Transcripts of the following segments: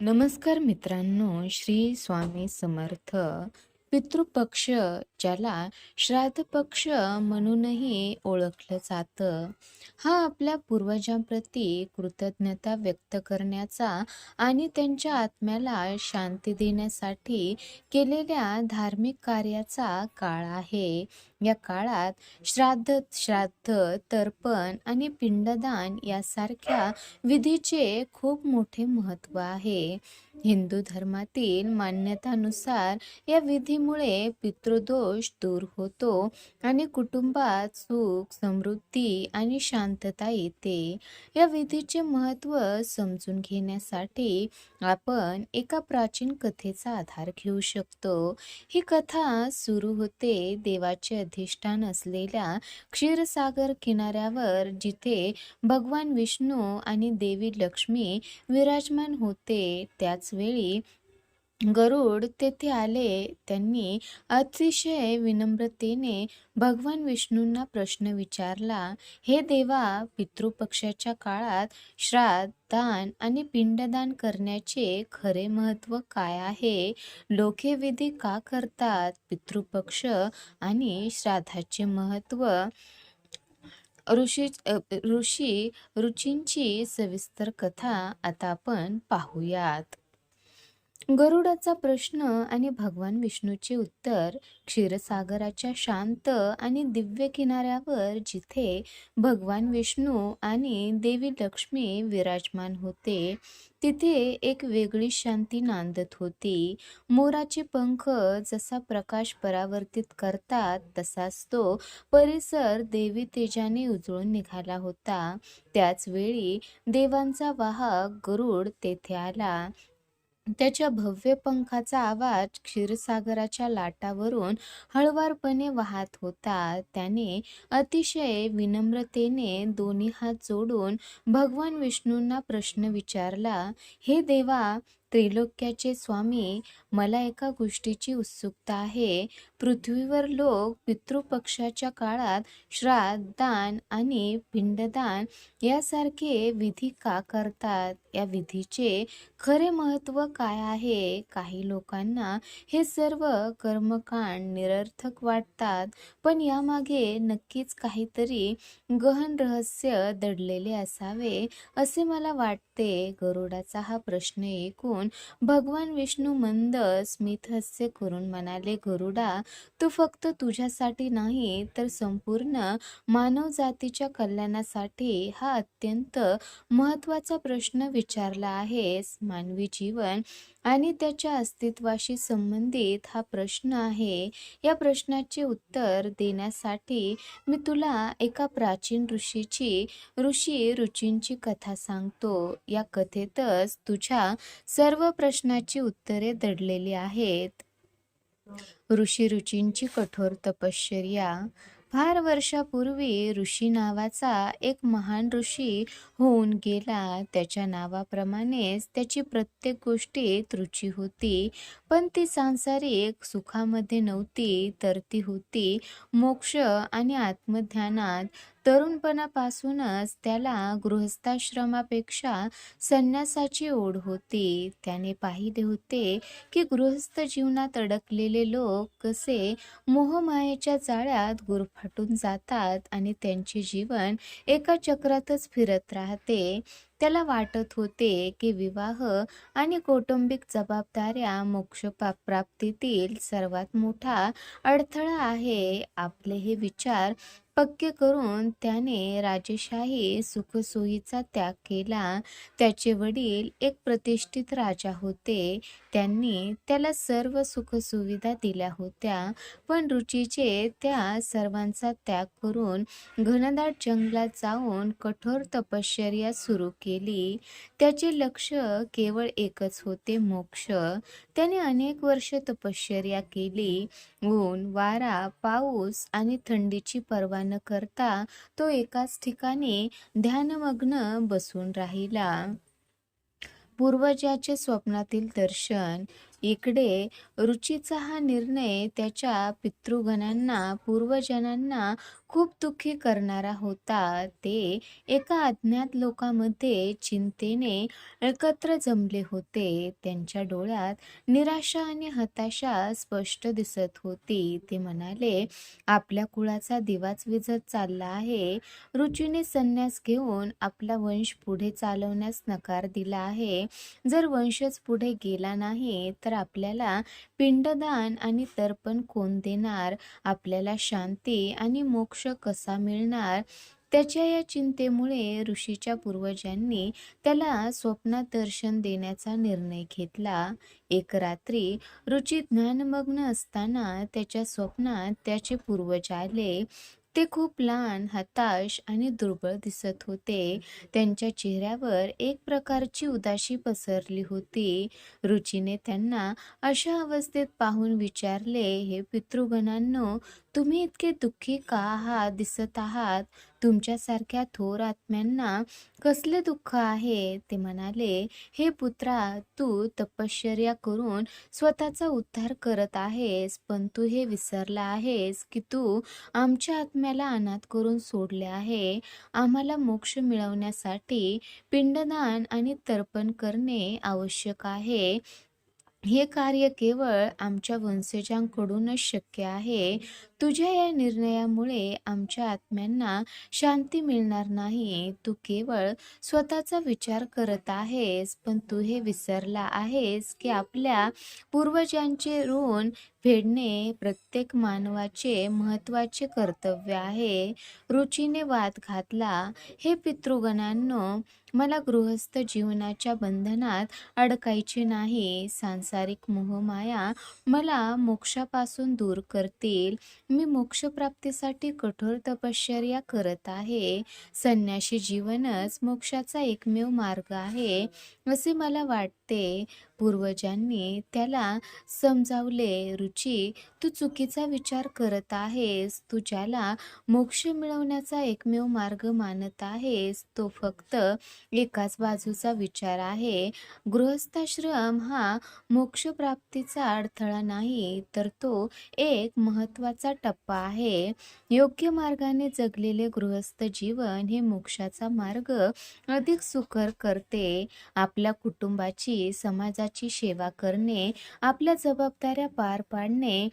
नमस्कार मित्रांनो श्री स्वामी समर्थ पितृपक्ष ज्याला श्राद्ध पक्ष म्हणूनही ओळखलं जातं हा आपल्या पूर्वजांप्रती कृतज्ञता व्यक्त करण्याचा आणि त्यांच्या आत्म्याला शांती देण्यासाठी केलेल्या धार्मिक कार्याचा काळ आहे. या काळात श्राद्ध श्राद्ध तर्पण आणि पिंडदान यासारख्या विधीचे खूप मोठे महत्त्व आहे. हिंदू धर्मातील मान्यतानुसार या विधीमुळे पितृदोष दूर होतो आणि कुटुंबात सुख समृद्धी आणि शांतता येते. या विधीचे महत्त्व समजून घेण्यासाठी आपण एका प्राचीन कथेचा आधार घेऊ शकतो. ही कथा सुरू होते देवाचे अधिष्ठान असलेल्या क्षीरसागर किनाऱ्यावर जिथे भगवान विष्णू आणि देवी लक्ष्मी विराजमान होते त्याचवेळी गरुड तेथे आले. त्यांनी अतिशय विनम्रतेने भगवान विष्णूंना प्रश्न विचारला हे देवा पितृपक्षाच्या काळात श्राद्ध दान आणि पिंडदान करण्याचे खरे महत्त्व काय आहे? लोके विधी का करतात? पितृपक्ष आणि श्राद्धाचे महत्त्व? ऋषी ऋषी रुचींची सविस्तर कथा आता आपण पाहूयात. गरुडाचा प्रश्न आणि भगवान विष्णूचे उत्तर क्षीरसागराच्या शांत आणि दिव्य किनाऱ्यावर जिथे भगवान विष्णू आणि देवी लक्ष्मी विराजमान होते तिथे एक वेगळी शांती नांदत होती. मोराचे पंख जसा प्रकाश परावर्तित करतात तसाच तो परिसर देवी तेजाने उजळून निघाला होता. त्याच वेळी देवांचा वाहक गरुड तेथे आला. त्याच्या भव्य पंखाचा आवाज क्षीरसागराच्या लाटावरून हळवारपणे वाहत होता. त्याने अतिशय विनम्रतेने दोन्ही हात जोडून भगवान विष्णूंना प्रश्न विचारला हे देवा त्रिलोक्याचे स्वामी मला एका गोष्टीची उत्सुकता आहे. पृथ्वीवर लोक पितृपक्षाच्या काळात श्राद्ध दान आणि पिंडदान यासारखे विधी का करतात? या विधीचे खरे महत्त्व काय आहे? काही लोकांना हे सर्व कर्मकांड निरर्थक वाटतात पण यामागे नक्कीच काहीतरी गहन रहस्य दडलेले असावे असे मला वाटते. गरुडाचा हा प्रश्न ऐकून भगवान विष्णू मंद स्मितहस्य करून म्हणाले गरुडा तू फक्त तुझ्यासाठी नाही तर संपूर्ण मानव जातीच्या कल्याणासाठी हा अत्यंत महत्त्वाचा प्रश्न विचारला आहेस. मानवी जीवन आणि त्याच्या अस्तित्वाशी संबंधित हा प्रश्न आहे. या प्रश्नाचे उत्तर देण्यासाठी मी तुला एका प्राचीन ऋषीची ऋषी रुचींची कथा सांगतो. या कथेतच तुझ्या सर्व प्रश्नाची उत्तरे दडलेली आहेत. ऋषी रुचींची कठोर तपश्चर्या. फार वर्षापूर्वी ऋषी नावाचा एक महान ऋषी होऊन गेला. त्याच्या नावाप्रमाणेच त्याची प्रत्येक गोष्टीत रुची होती. पण ती सांसारिक सुखामध्ये नव्हती तर ती होती मोक्ष आणि आत्मध्यानात. तरुणपणापासूनच त्याला गृहस्थाश्रमापेक्षा संन्यासाची ओढ होती. त्याने पाहिले होते की गृहस्थ जीवनात अडकलेले लोक कसे मोहमायेच्या जाळ्यात गुरफाटून जातात आणि त्यांचे जीवन एका चक्रातच फिरत राहते. त्याला वाटत होते की विवाह आणि कौटुंबिक जबाबदाऱ्या मोक्ष प्राप्तीतील सर्वात मोठा अडथळा आहे. आपले हे विचार पक्के करून त्याने राजेशाही सुखसोयीचा त्याग केला. त्याचे वडील एक प्रतिष्ठित राजा होते. त्यांनी त्याला सर्व सुखसुविधा दिल्या होत्या. पण रुचीचे त्या सर्वांचा त्याग करून घनदाट जंगलात जाऊन कठोर तपश्चर्या सुरू केली. त्याचे लक्ष केवळ एकच होते मोक्ष. त्याने अनेक वर्ष तपश्चर्या केली. ऊन वारा पाऊस आणि थंडीची पर्वा न करता तो एकाच ठिकाणी ध्यानमग्न बसून राहिला. पूर्वजाचे स्वप्नातील दर्शन इकडे रुचीचा हा निर्णय त्याच्या पितृगणांना पूर्वजनांना खूप दुःखी करणारा होता ते एका अज्ञात लोकामध्ये चिंतेने एकत्र जमले होते. त्यांच्या डोळ्यात निराशा आणि हताशा स्पष्ट दिसत होती. ते म्हणाले आपल्या कुळाचा दिवाच विझत चालला आहे. रुचीने संन्यास घेऊन आपला वंश पुढे चालवण्यास नकार दिला आहे. जर वंशच पुढे गेला नाही तर आपल्याला पिंडदान आणि तर्पण कोण देणार? आपल्याला शांती आणि मोक्ष कसा मिळणार? त्याच्या या चिंतेमुळे ऋषीच्या पूर्वजांनी त्याला स्वप्नात दर्शन देण्याचा निर्णय घेतला. एक रात्री रुची ज्ञानमग्न असताना त्याच्या स्वप्नात त्याचे पूर्वज आले. ते खूप लहान हताश आणि दुर्बळ दिसत होते. त्यांच्या चेहऱ्यावर एक प्रकारची उदासी पसरली होती. रुचीने त्यांना अशा अवस्थेत पाहून विचारले हे पितृगणांनो तुम्ही इतके दुःखी का आहात दिसत आहात? तुमच्यासारख्या थोर आत्म्यांना कसले दुःख आहे? ते म्हणाले हे पुत्रा तू तपश्चर्या करून स्वतःचा उद्धार करत आहेस पण तू हे विसरला आहेस की तू आमच्या आत्म्याला अनाथ करून सोडले आहे. आम्हाला मोक्ष मिळवण्यासाठी पिंडदान आणि तर्पण करणे आवश्यक आहे. हे कार्य केवळ आमच्या वंशजांकडूनच शक्य आहे. तुझ्या या निर्णयामुळे आमच्या आत्म्यांना शांती मिळणार नाही. तू केवळ स्वतःचा विचार करत आहेस पण तू हे विसरला आहेस की आपल्या पूर्वजांचे ऋण फेडणे प्रत्येक मानवाचे महत्त्वाचे कर्तव्य आहे. रुचीने वाद घातला. हे पितृगणांनो मला गृहस्थ जीवनाच्या बंधनात अडकायचे नाही. सांसारिक मोहमाया मला मोक्षापासून दूर करतील. मी मोक्षप्राप्तीसाठी कठोर तपश्चर्या करत आहे. संन्याशी जीवनच मोक्षाचा एकमेव मार्ग आहे असे मला वाटते. पूर्वजांनी त्याला समजावले रुची तू चुकीचा विचार करत आहेस. तू ज्याला मोक्ष मिळवण्याचा एकमेव मार्ग मानत आहेस. तो फक्त एकाच बाजूचा विचार आहे. गृहस्थाश्रम हा मोक्षप्राप्तीचा अडथळा नाही तर तो एक महत्त्वाचा टप्पा आहे. योग्य मार्गाने जगलेले गृहस्थ जीवन हे मोक्षाचा मार्ग अधिक सुकर करते. आपल्या कुटुंबाची समाजाची सेवा करणे आपल्या जबाबदाऱ्या पार पाडणे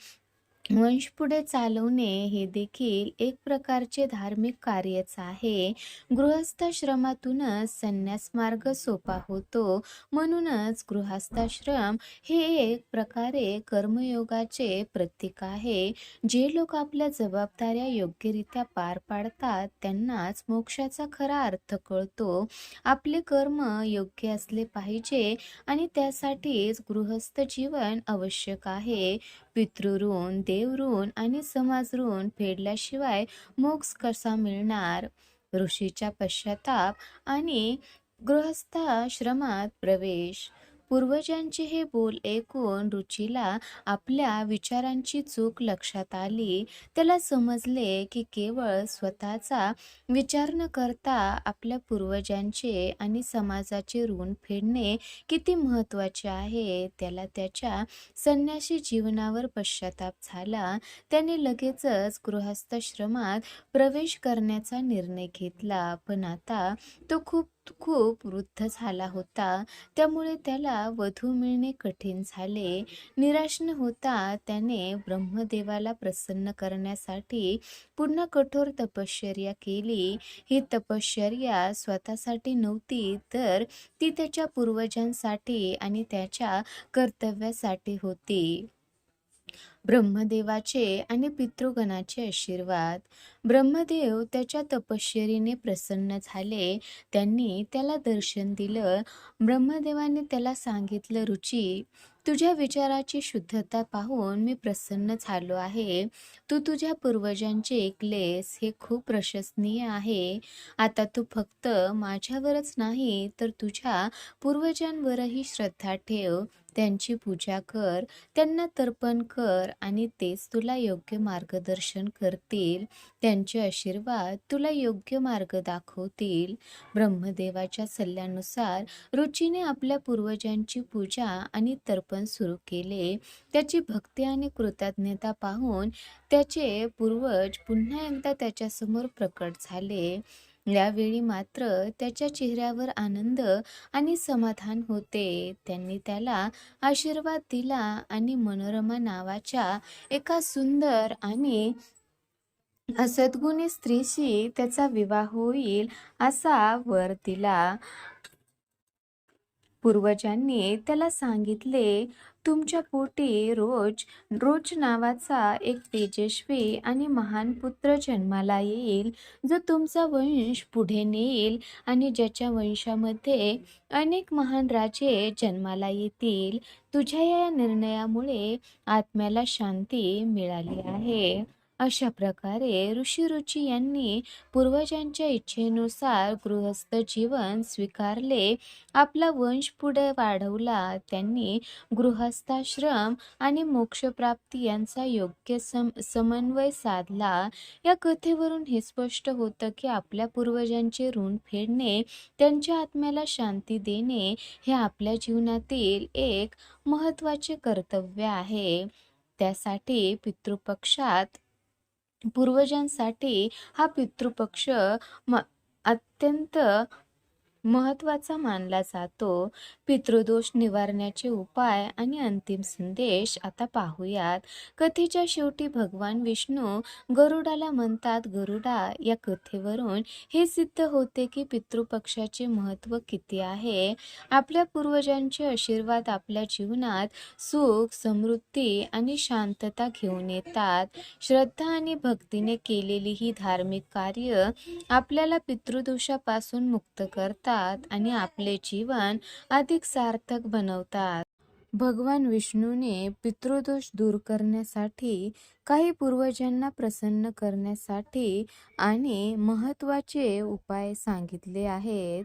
वंश पुढे चालवणे हे देखील एक प्रकारचे धार्मिक कार्यच आहे. गृहस्थाश्रमातूनच संन्यास मार्ग सोपा होतो. म्हणूनच गृहस्थाश्रम हे एक प्रकारे कर्मयोगाचे प्रतीक आहे. जे लोक आपल्या जबाबदाऱ्या योग्यरित्या पार पाडतात त्यांनाच मोक्षाचा खरा अर्थ कळतो. आपले कर्म योग्य असले पाहिजे आणि त्यासाठीच गृहस्थ जीवन आवश्यक आहे. पितृऋण देवऋण आणि समाज ऋण फेडल्याशिवाय मोक्ष कसा मिळणार? ऋषीच्या पश्चाताप आणि गृहस्थाश्रमात प्रवेश पूर्वजांचे हे बोल ऐकून रुचीला आपल्या विचारांची चूक लक्षात आली. त्याला समजले की केवळ स्वतःचा विचार न करता आपल्या पूर्वजांचे आणि समाजाचे ऋण फेडणे किती महत्त्वाचे आहे त्याला त्याच्या संन्यासी जीवनावर पश्चाताप झाला. त्याने लगेचच गृहस्थाश्रमात प्रवेश करण्याचा निर्णय घेतला. पण आता तो खूप खूप वृद्ध झाला होता. त्यामुळे त्याला वधू मिळणे कठीण झाले. निराश न होता त्याने ब्रह्मदेवाला प्रसन्न करण्यासाठी पुन्हा कठोर तपश्चर्या केली. ही तपश्चर्या स्वतःसाठी नव्हती तर ती त्याच्या पूर्वजांसाठी आणि त्याच्या कर्तव्यासाठी होती. ब्रह्मदेवाचे आणि पितृगणाचे आशीर्वाद. ब्रह्मदेव त्याच्या तपश्चरीने प्रसन्न झाले. त्यांनी त्याला दर्शन दिलं. ब्रह्मदेवाने त्याला सांगितलं रुची तुझ्या विचाराची शुद्धता पाहून मी प्रसन्न झालो आहे. तू तुझ्या पूर्वजांचे ऐकलेस. हे खूप प्रशंसनीय आहे. आता तू फक्त माझ्यावरच नाही तर तुझ्या पूर्वजांवरही श्रद्धा ठेव. त्यांची पूजा कर. त्यांना तर्पण कर आणि तेच तुला योग्य मार्गदर्शन करतील. त्यांचे आशीर्वाद तुला योग्य मार्ग दाखवतील. ब्रह्मदेवाच्या सल्ल्यानुसार रुचीने आपल्या पूर्वजांची पूजा आणि तर्पण सुरू केले. त्याची भक्ती आणि कृतज्ञता पाहून त्याचे पूर्वज पुन्हा एकदा त्याच्यासमोर प्रकट झाले. यावेळी मात्र त्याच्या चेहऱ्यावर आनंद आणि समाधान होते. त्यांनी त्याला आशीर्वाद दिला आणि मनोरमा नावाच्या एका सुंदर आणि सद्गुणी स्त्रीशी त्याचा विवाह होईल असा वर दिला पूर्वजांनी त्याला सांगितले तुमच्या पोटी रोज रोज नावाचा एक तेजस्वी आणि महान पुत्र जन्माला येईल. जो तुमचा वंश पुढे नेईल आणि ज्याच्या वंशामध्ये अनेक महान राजे जन्माला येतील तुझ्या या निर्णयामुळे आत्म्याला शांती मिळाली आहे. अशा प्रकारे ऋषी रुची यांनी पूर्वजांच्या इच्छेनुसार गृहस्थ जीवन स्वीकारले. आपला वंश पुढे वाढवला. त्यांनी गृहस्थाश्रम आणि मोक्षप्राप्ती यांचा योग्य सम समन्वय साधला. या कथेवरून हे स्पष्ट होतं की आपल्या पूर्वजांचे ऋण फेडणे त्यांच्या आत्म्याला शांती देणे हे आपल्या जीवनातील एक महत्त्वाचे कर्तव्य आहे. त्यासाठी पितृपक्षात पूर्वजांसाठी हा पितृपक्ष म अत्यंत महत्त्वाचा मानला जातो. पितृदोष निवारण्याचे उपाय आणि अंतिम संदेश आता पाहूयात. कथेच्या शेवटी भगवान विष्णू गरुडाला म्हणतात गरुडा या कथेवरून हे सिद्ध होते की पितृपक्षाचे महत्त्व किती आहे? आपल्या पूर्वजांचे आशीर्वाद आपल्या जीवनात सुख समृद्धी आणि शांतता घेऊन येतात. श्रद्धा आणि भक्तीने केलेली ही धार्मिक कार्य आपल्याला पितृदोषापासून मुक्त करतात. आणि आपले जीवन अधिक सार्थक बनवतात. भगवान विष्णूने पितृदोष दूर करण्यासाठी काही पूर्वजांना प्रसन्न करण्यासाठी आणि महत्त्वाचे उपाय सांगितले आहेत.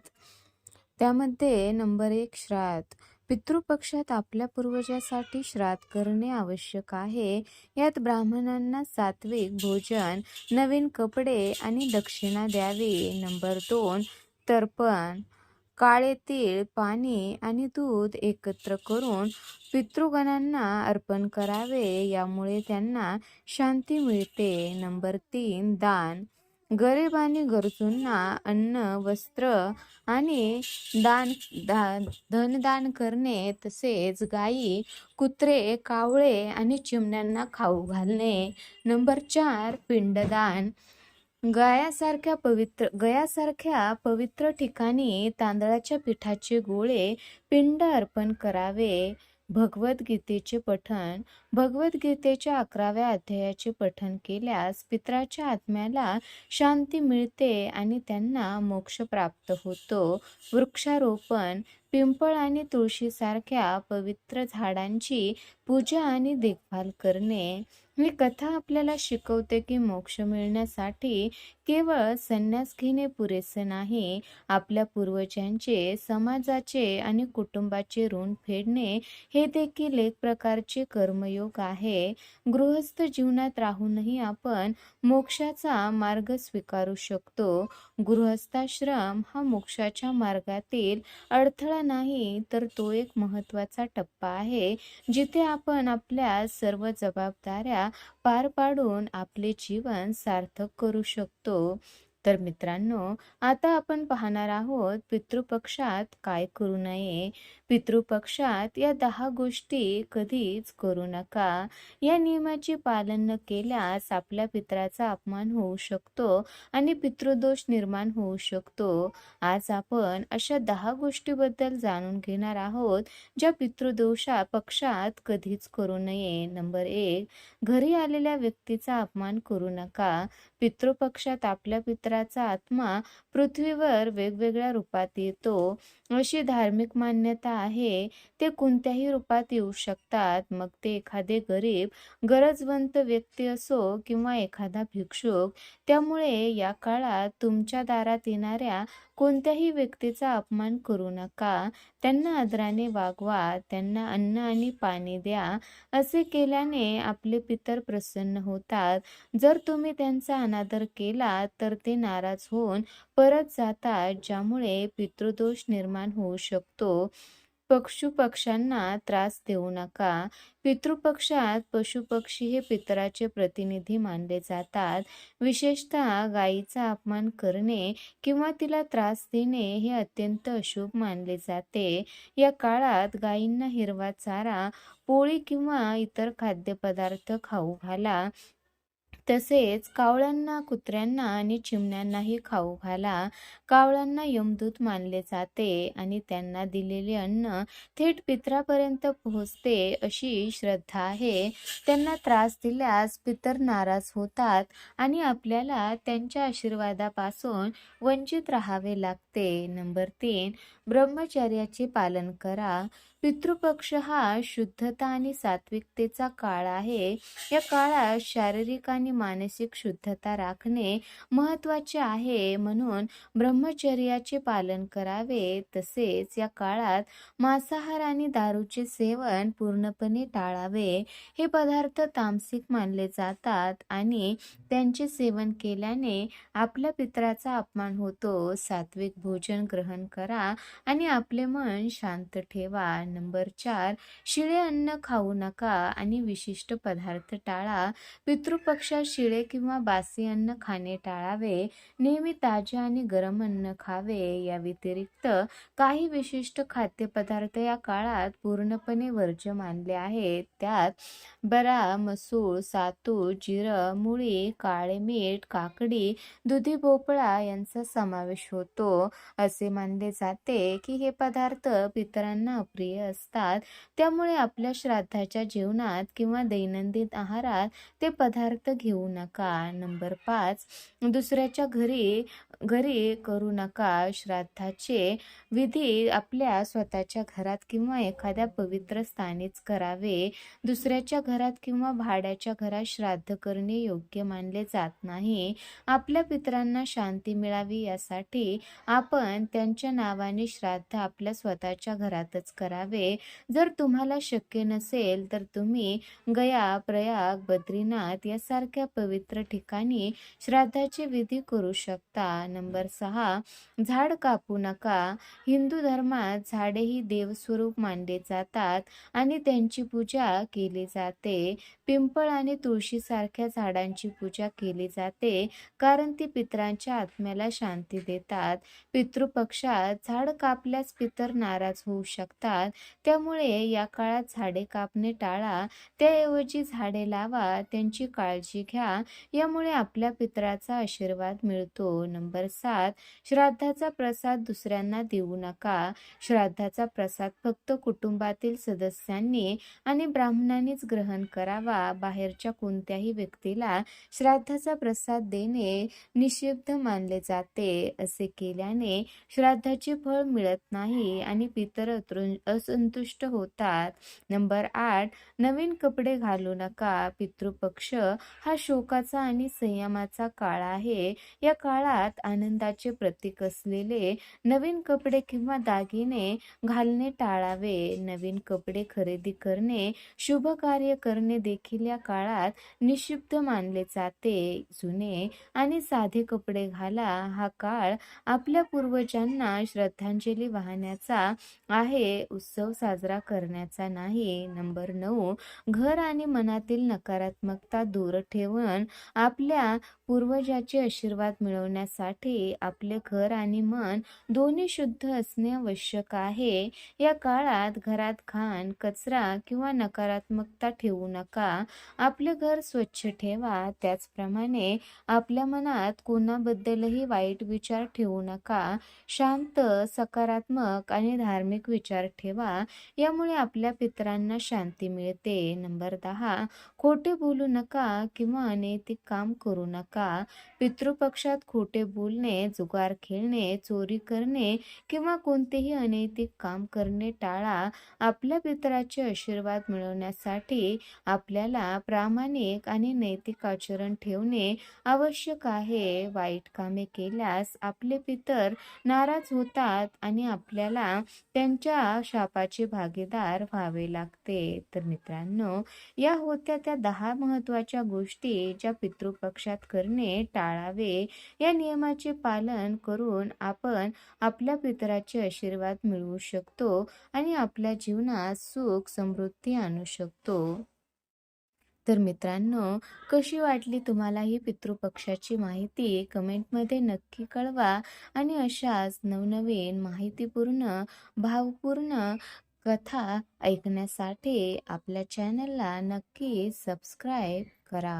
त्यामध्ये नंबर एक श्राद्ध. पितृपक्षात आपल्या पूर्वजासाठी श्राद्ध करणे आवश्यक आहे. यात ब्राह्मणांना सात्विक भोजन नवीन कपडे आणि दक्षिणा द्यावी. नंबर दोन तर्पण काळे तीळ पाणी आणि दूध एकत्र करून पितृगणांना अर्पण करावे यामुळे त्यांना शांती मिळते. नंबर तीन दान. गरीब आणि गरजूंना अन्न वस्त्र आणि दान दा धनदान करणे तसेच गायी कुत्रे कावळे आणि चिमण्यांना खाऊ घालणे. नंबर चार पिंडदान. गयासारख्या पवित्र गयासारख्या पवित्र ठिकाणी तांदळाच्या पिठाचे गोळे पिंड अर्पण करावे. भगवद्गीतेचे पठण. भगवद्गीतेच्या अकराव्या अध्यायाचे पठण केल्यास पित्राच्या आत्म्याला शांती मिळते आणि त्यांना मोक्ष प्राप्त होतो. वृक्षारोपण. पिंपळ आणि तुळशीसारख्या पवित्र झाडांची पूजा आणि देखभाल करणे. ही कथा आपल्याला शिकवते की मोक्ष मिळण्यासाठी केवळ संन्यास घेणे पुरेसे नाही आपल्या पूर्वजांचे समाजाचे आणि कुटुंबाचे ऋण फेडणे हे देखील एक प्रकारचे कर्मयोग आहे. गृहस्थ जीवनात राहूनही आपण मोक्षाचा मार्ग स्वीकारू शकतो. गृहस्थाश्रम हा मोक्षाच्या मार्गातील अडथळा नाही तर तो एक महत्त्वाचा टप्पा आहे जिथे आपण आपल्या सर्व जबाबदाऱ्या पार पाडून आपले जीवन सार्थक करू शकतो. तर मित्रांनो आता आपण पाहणार आहोत पितृपक्षात काय करू नये. पितृपक्षात या दहा गोष्टी कधीच करू नका. या नियमाचे पालन न केल्यास आपल्या पित्राचा अपमान होऊ शकतो आणि पितृदोष निर्माण होऊ शकतो. आज आपण अशा दहा गोष्टीबद्दल जाणून घेणार आहोत ज्या पितृदोषा पक्षात कधीच करू नये. नंबर एक घरी आलेल्या व्यक्तीचा अपमान करू नका. पितृपक्षात आपल्या पित्राचा आत्मा पृथ्वीवर वेगवेगळ्या रूपात येतो. अशी धार्मिक मान्यता आहे ते कोणत्याही रूपात येऊ शकतात. मग ते एखादे गरीब गरजवंत व्यक्ती असो किंवा एखादा भिक्षुक त्यामुळे या काळात तुमच्या दारात येणाऱ्या कोणत्याही व्यक्तीचा अपमान करू नका. त्यांना आदराने वागवा त्यांना अन्न आणि पाणी द्या असे केल्याने आपले पितर प्रसन्न होतात. जर तुम्ही त्यांचा अनादर केला तर ते नाराज होऊन परत जातात ज्यामुळे पितृदोष निर्माण होऊ शकतो. पशुपक्ष्यांना त्रास देऊ नका. पितृपक्षात पशुपक्षी हे पितराचे प्रतिनिधी मानले जातात. विशेषतः गायीचा अपमान करणे किंवा तिला त्रास देणे हे अत्यंत अशुभ मानले जाते. या काळात गायींना हिरवा चारा पोळी किंवा इतर खाद्यपदार्थ खाऊ घाला. तसेच कावळ्यांना कुत्र्यांना आणि चिमण्यांनाही खाऊ घाला. कावळ्यांना यमदूत मानले जाते आणि त्यांना दिलेले अन्न थेट पितरापर्यंत पोहोचते अशी श्रद्धा आहे. त्यांना त्रास दिल्यास पितर नाराज होतात आणि आपल्याला त्यांच्या आशीर्वादापासून वंचित राहावे लागते. नंबर तीन ब्रह्मचर्याचे पालन करा. पितृपक्ष हा शुद्धता आणि सात्विकतेचा काळ आहे. या काळात शारीरिक आणि मानसिक शुद्धता राखणे महत्त्वाचे आहे म्हणून ब्रह्मचर्याचे पालन करावे. तसेच या काळात मांसाहार आणि दारूचे सेवन पूर्णपणे टाळावे. हे पदार्थ तामसिक मानले जातात आणि त्यांचे सेवन केल्याने आपल्या पित्राचा अपमान होतो. सात्विक भोजन ग्रहण करा आणि आपले मन शांत ठेवा. नंबर चार शिळे अन्न खाऊ नका आणि विशिष्ट पदार्थ टाळा. पितृपक्षात शिळे किंवा बासी अन्न खाणे टाळावे. नेहमी ताजे आणि गरम अन्न खावे. या व्यतिरिक्त काही विशिष्ट खाद्यपदार्थ या काळात पूर्णपणे वर्ज्य मानले आहेत. त्यात बरा मसूळ सातू जिरं मुळी काळे मीठ काकडी दुधी भोपळा यांचा समावेश होतो. असे मानले जाते की हे पदार्थ पितरांना अप्रिय असतात. त्यामुळे आपल्या श्राद्धाच्या जीवनात किंवा दैनंदिन आहारात ते पदार्थ घेऊ नका. नंबर पाच दुसऱ्याच्या घरी घरी करू नका. श्राद्धाचे विधी आपल्या स्वतःच्या घरात किंवा एखाद्या पवित्र स्थानीच करावे. दुसऱ्याच्या घरात किंवा भाड्याच्या घरात श्राद्ध करणे योग्य मानले जात नाही. आपल्या पितरांना शांती मिळावी यासाठी आपण त्यांच्या नावाने श्राद्ध आपल्या स्वतःच्या घरातच करावे. जर तुम्हाला शक्य नसेल तर तुम्ही गया प्रयाग बद्रीनाथ यासारख्या पवित्र ठिकाणी श्राद्धाचे विधी करू शकता. नंबर सहा झाड कापू नका. हिंदू धर्मात झाडे ही देवस्वरूप मानले जातात आणि त्यांची पूजा केली जाते. पिंपळ आणि तुळशी सारख्या झाडांची पूजा केली जाते कारण ती पितरांच्या आत्म्याला शांती देतात. पितृपक्षात झाड कापल्यास पितर नाराज होऊ शकतात त्यामुळे या काळात झाडे कापणे टाळा त्याऐवजी झाडे लावा त्यांची काळजी घ्या. यामुळे आपल्या पितराचा आशीर्वाद मिळतो. नंबर सात श्राद्धाचा प्रसाद दुसऱ्यांना देऊ नका. श्राद्धाचा प्रसाद फक्त कुटुंबातील सदस्यांनी आणि ब्राह्मणांनीच ग्रहण करावा. बाहेरच्या कोणत्याही व्यक्तीला श्राद्धाचा प्रसाद देणे निषिद्ध मानले जाते. असे केल्याने श्राद्धाचे फळ मिळत नाही आणि पितर संतुष्ट होतात. नंबर आठ नवीन कपडे घालू नका. पितृपक्ष हा शोकाचा आणि संयमाचा काळ आहे. या काळात आनंदाचे प्रतीक असलेले नवीन कपडे किंवा दागिने घालणे टाळावे. नवीन कपडे खरेदी करणे शुभ कार्य करणे देखील या काळात निषिद्ध मानले जाते. जुने आणि साधे कपडे घाला. हा काळ आपल्या पूर्वजांना श्रद्धांजली वाहण्याचा आहे. उत्सव उत्सव साजरा करण्याचा नाही. नंबर नऊ घर आणि मनातील नकारात्मकता दूर ठेवून आपल्या पूर्वजाचे आशीर्वाद मिळवण्यासाठी आपले घर आणि मन दोन्ही शुद्ध असणे आवश्यक आहे. या काळात घरात घाण कचरा किंवा नकारात्मकता ठेवू नका. आपले घर स्वच्छ ठेवा. त्याचप्रमाणे आपल्या मनात कोणाबद्दलही वाईट विचार ठेवू नका. शांत सकारात्मक आणि धार्मिक विचार ठेवा. नका यामुळे आपल्या पितरांना शांती मिळते. नंबर दहा खोटे बोलू नका किंवा अनैतिक काम करू नका. पितृपक्षात खोटे बोलणे जुगार खेळणे चोरी करणे किंवा कोणतेही अनैतिक काम करणे टाळा आपल्या पितराचे आशीर्वाद मिळवण्यासाठी आपल्याला प्रामाणिक आणि नैतिक आचरण ठेवणे आवश्यक आहे. वाईट कामे केल्यास आपले पितर नाराज होतात आणि आपल्याला त्यांच्या शापाचे भागीदार व्हावे लागते. तर मित्रांनो या होत्या त्या दहा महत्त्वाच्या गोष्टी ज्या पितृपक्षात करणे टाळावे. या नियमाचे पालन करून आपण आपल्या पितराचे आशीर्वाद मिळवू शकतो आणि आपल्या जीवनात सुख समृद्धी आणू शकतो. तर मित्रांनो कशी वाटली तुम्हाला ही पितृपक्षाची माहिती? कमेंटमध्ये नक्की कळवा आणि अशाच नवनवीन माहितीपूर्ण भावपूर्ण कथा ऐकण्यासाठी आपल्या चॅनलला नक्की सबस्क्राईब करा.